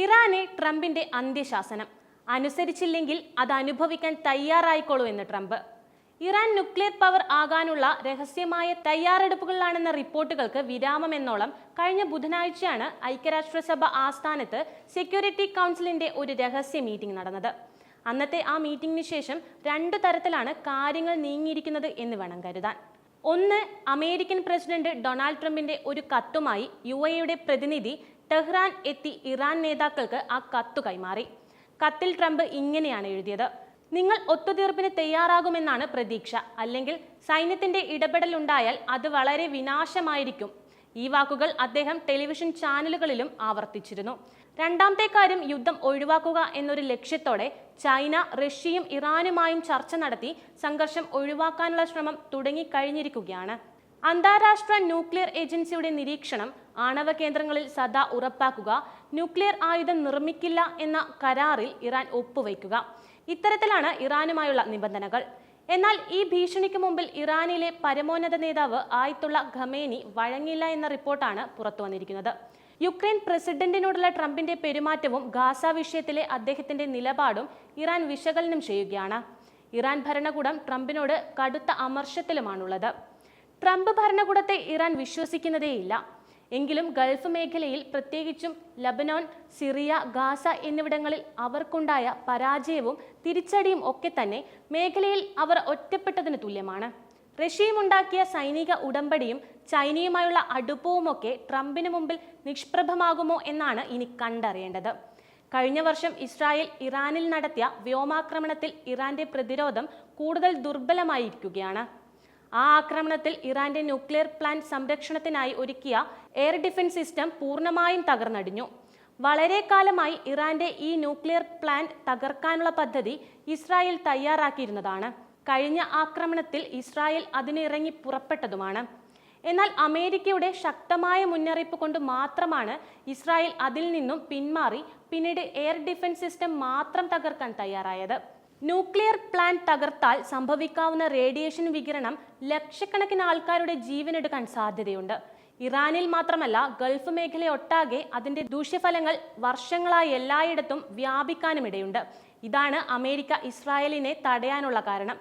ഇറാനെ ട്രംപിന്റെ അന്ത്യശാസനം. അനുസരിച്ചില്ലെങ്കിൽ അത് അനുഭവിക്കാൻ തയ്യാറായിക്കോളൂ എന്ന് ട്രംപ്. ഇറാൻ ന്യൂക്ലിയർ പവർ ആകാനുള്ള രഹസ്യമായ തയ്യാറെടുപ്പുകളിലാണെന്ന റിപ്പോർട്ടുകൾക്ക് വിരാമമെന്നോളം കഴിഞ്ഞ ബുധനാഴ്ചയാണ് ഐക്യരാഷ്ട്രസഭ ആസ്ഥാനത്ത് സെക്യൂരിറ്റി കൗൺസിലിന്റെ ഒരു രഹസ്യ മീറ്റിംഗ് നടന്നത്. അന്നത്തെ ആ മീറ്റിംഗിന് ശേഷം രണ്ടു തരത്തിലാണ് കാര്യങ്ങൾ നീങ്ങിയിരിക്കുന്നത് എന്ന് വേണം കരുതാൻ. ഒന്ന് അമേരിക്കൻ പ്രസിഡന്റ് ഡൊണാൾഡ് ട്രംപിന്റെ ഒരു കത്തുമായി യു എയുടെ പ്രതിനിധി ടെഹ്റാൻ എത്തി ഇറാൻ നേതാക്കൾക്ക് ആ കത്തു കൈമാറി. കത്തിൽ ട്രംപ് ഇങ്ങനെയാണ് എഴുതിയത്. നിങ്ങൾ ഒത്തുതീർപ്പിന് തയ്യാറാകുമെന്നാണ് പ്രതീക്ഷ. അല്ലെങ്കിൽ സൈന്യത്തിന്റെ ഇടപെടൽ ഉണ്ടായാൽ അത് വളരെ വിനാശമായിരിക്കും. ഈ വാക്കുകൾ അദ്ദേഹം ടെലിവിഷൻ ചാനലുകളിലും ആവർത്തിച്ചിരുന്നു. രണ്ടാമത്തെ കാര്യം യുദ്ധം ഒഴിവാക്കുക എന്നൊരു ലക്ഷ്യത്തോടെ ചൈന റഷ്യയും ഇറാനുമായും ചർച്ച നടത്തി സംഘർഷം ഒഴിവാക്കാനുള്ള ശ്രമം തുടങ്ങിക്കഴിഞ്ഞിരിക്കുകയാണ്. അന്താരാഷ്ട്ര ന്യൂക്ലിയർ ഏജൻസിയുടെ നിരീക്ഷണം ആണവ കേന്ദ്രങ്ങളിൽ സദാ ഉറപ്പാക്കുക ന്യൂക്ലിയർ ആയുധം നിർമ്മിക്കില്ല എന്ന കരാറിൽ ഇറാൻ ഒപ്പുവയ്ക്കുക. ഇത്തരത്തിലാണ് ഇറാനുമായുള്ള നിബന്ധനകൾ. എന്നാൽ ഈ ഭീഷണിക്ക് മുമ്പിൽ ഇറാനിലെ പരമോന്നത നേതാവ് ആയത്തുള്ള ഖമേനി വഴങ്ങില്ല എന്ന റിപ്പോർട്ടാണ് പുറത്തു വന്നിരിക്കുന്നത്. യുക്രൈൻ പ്രസിഡന്റിനോടുള്ള ട്രംപിന്റെ പെരുമാറ്റവും ഗാസ വിഷയത്തിലെ അദ്ദേഹത്തിന്റെ നിലപാടും ഇറാൻ വിശകലനം ചെയ്യുകയാണ്. ഇറാൻ ഭരണകൂടം ട്രംപിനോട് കടുത്ത അമർഷത്തിലുമാണുള്ളത്. ട്രംപ് ഭരണകൂടത്തെ ഇറാൻ വിശ്വസിക്കുന്നതേയില്ല. എങ്കിലും ഗൾഫ് മേഖലയിൽ പ്രത്യേകിച്ചും ലബനോൻ സിറിയ ഗാസ എന്നിവിടങ്ങളിൽ അവർക്കുണ്ടായ പരാജയവും തിരിച്ചടിയും ഒക്കെ തന്നെ മേഖലയിൽ അവർ ഒറ്റപ്പെട്ടതിന് തുല്യമാണ്. റഷ്യയും ഉണ്ടാക്കിയ സൈനിക ഉടമ്പടിയും ചൈനയുമായുള്ള അടുപ്പവുമൊക്കെ ട്രംപിന് മുമ്പിൽ നിഷ്പ്രഭമാകുമോ എന്നാണ് ഇനി കണ്ടറിയേണ്ടത്. കഴിഞ്ഞ വർഷം ഇസ്രായേൽ ഇറാനിൽ നടത്തിയ വ്യോമാക്രമണത്തിൽ ഇറാന്റെ പ്രതിരോധം കൂടുതൽ ദുർബലമായിരിക്കുകയാണ്. ആ ആക്രമണത്തിൽ ഇറാന്റെ ന്യൂക്ലിയർ പ്ലാന്റ് സംരക്ഷണത്തിനായി ഒരുക്കിയ എയർ ഡിഫൻസ് സിസ്റ്റം പൂർണമായും തകർന്നടിഞ്ഞു. വളരെ കാലമായി ഇറാന്റെ ഈ ന്യൂക്ലിയർ പ്ലാന്റ് തകർക്കാനുള്ള പദ്ധതി ഇസ്രായേൽ തയ്യാറാക്കിയിരുന്നതാണ്. കഴിഞ്ഞ ആക്രമണത്തിൽ ഇസ്രായേൽ അതിനിറങ്ങി പുറപ്പെട്ടതുമാണ്. എന്നാൽ അമേരിക്കയുടെ ശക്തമായ മുന്നറിയിപ്പ് കൊണ്ട് മാത്രമാണ് ഇസ്രായേൽ അതിൽ നിന്നും പിന്മാറി പിന്നീട് എയർ ഡിഫൻസ് സിസ്റ്റം മാത്രം തകർക്കാൻ തയ്യാറായത്. ന്യൂക്ലിയർ പ്ലാന്റ് തകർത്താൽ സംഭവിക്കാവുന്ന റേഡിയേഷൻ വികിരണം ലക്ഷക്കണക്കിന് ആൾക്കാരുടെ ജീവനെടുക്കാൻ സാധ്യതയുണ്ട്. ഇറാനിൽ മാത്രമല്ല ഗൾഫ് മേഖലയൊട്ടാകെ അതിന്റെ ദൂഷ്യഫലങ്ങൾ വർഷങ്ങളായി എല്ലായിടത്തും വ്യാപിക്കാനുമിടയുണ്ട്. ഇതാണ് അമേരിക്ക ഇസ്രായേലിനെ തടയാനുള്ള കാരണം.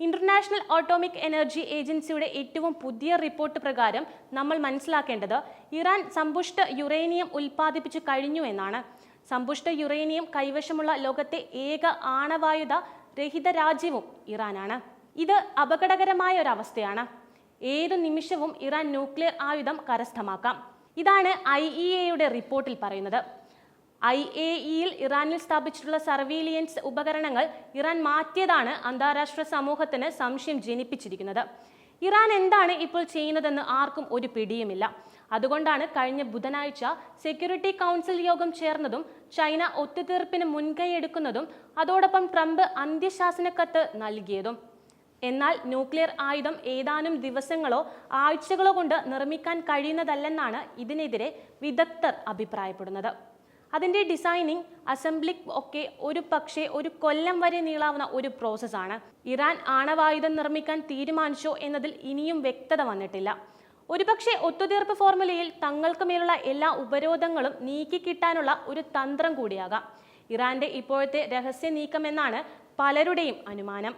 ഇന്റർനാഷണൽ ഓട്ടോമിക് എനർജി ഏജൻസിയുടെ ഏറ്റവും പുതിയ റിപ്പോർട്ട് പ്രകാരം നമ്മൾ മനസ്സിലാക്കേണ്ടത് ഇറാൻ സമ്പുഷ്ട യുറേനിയം ഉൽപ്പാദിപ്പിച്ചു കഴിഞ്ഞു എന്നാണ്. സമ്പുഷ്ട യുറേനിയം കൈവശമുള്ള ലോകത്തെ ഏക ആണവായുധ രഹിത രാജ്യവും ഇറാനാണ്. ഇത് അപകടകരമായ ഒരു അവസ്ഥയാണ്. ഏതു നിമിഷവും ഇറാൻ ന്യൂക്ലിയർ ആയുധം കരസ്ഥമാക്കാം. ഇതാണ് ഐ ഇ എയുടെ റിപ്പോർട്ടിൽ പറയുന്നത്. ഐ എ ഇയിൽ ഇറാനിൽ സ്ഥാപിച്ചിട്ടുള്ള സർവീലിയൻസ് ഉപകരണങ്ങൾ ഇറാൻ മാറ്റിയതാണ് അന്താരാഷ്ട്ര സമൂഹത്തിന് സംശയം ജനിപ്പിച്ചിരിക്കുന്നത്. ഇറാൻ എന്താണ് ഇപ്പോൾ ചെയ്യുന്നതെന്ന് ആർക്കും ഒരു പിടിയുമില്ല. അതുകൊണ്ടാണ് കഴിഞ്ഞ ബുധനാഴ്ച സെക്യൂരിറ്റി കൗൺസിൽ യോഗം ചേർന്നതും ചൈന ഒത്തുതീർപ്പിന് മുൻകൈ എടുക്കുന്നതും അതോടൊപ്പം ട്രംപ് അന്ത്യശാസന കത്ത് നൽകിയതും. എന്നാൽ ന്യൂക്ലിയർ ആയുധം ഏതാനും ദിവസങ്ങളോ ആഴ്ചകളോ കൊണ്ട് നിർമ്മിക്കാൻ കഴിയുന്നതല്ലെന്നാണ് ഇതിനെതിരെ വിദഗ്ധർ അഭിപ്രായപ്പെടുന്നത്. അതിന്റെ ഡിസൈനിങ് അസംബ്ലിക് ഒക്കെ ഒരു പക്ഷേ ഒരു കൊല്ലം വരെ നീളാവുന്ന ഒരു പ്രോസസ്സാണ്. ഇറാൻ ആണവായുധം നിർമ്മിക്കാൻ തീരുമാനിച്ചോ എന്നതിൽ ഇനിയും വ്യക്തത വന്നിട്ടില്ല. ഒരുപക്ഷെ ഒത്തുതീർപ്പ് ഫോർമുലയിൽ തങ്ങൾക്ക് മേലുള്ള എല്ലാ ഉപരോധങ്ങളും നീക്കിക്കിട്ടാനുള്ള ഒരു തന്ത്രം കൂടിയാകാം. ഇറാന്റെ ഇപ്പോഴത്തെ രഹസ്യ നീക്കമെന്നാണ് പലരുടെയും അനുമാനം.